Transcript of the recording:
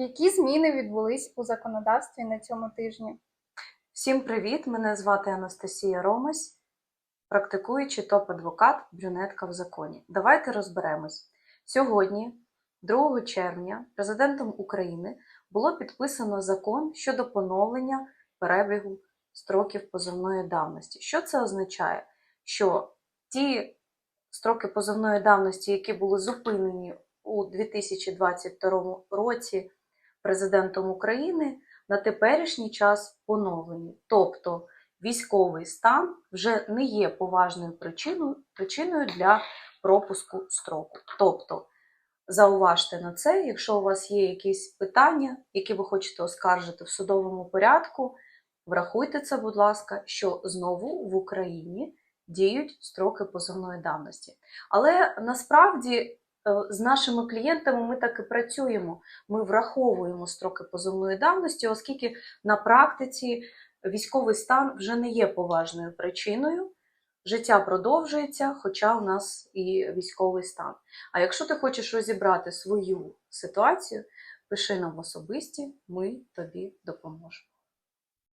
Які зміни відбулись у законодавстві на цьому тижні? Всім привіт! Мене звати Анастасія Ромась, практикуючий топ-адвокат, брюнетка в законі. Давайте розберемось. Сьогодні, 2 червня, президентом України було підписано закон щодо поновлення перебігу строків позовної давності. Що це означає? Що ті строки позовної давності, які були зупинені у 2022 році президентом України, на теперішній час поновлені. Тобто військовий стан вже не є поважною причиною, причиною для пропуску строку. Тобто, зауважте на це, якщо у вас є якісь питання, які ви хочете оскаржити в судовому порядку, врахуйте це, будь ласка, що знову в Україні діють строки позовної давності. Але насправді з нашими клієнтами ми так і працюємо ми враховуємо строки позовної давності, оскільки на практиці військовий стан вже не є поважною причиною. Життя продовжується, хоча у нас і військовий стан. А якщо ти хочеш розібрати свою ситуацію, пиши нам особисті, ми тобі допоможемо.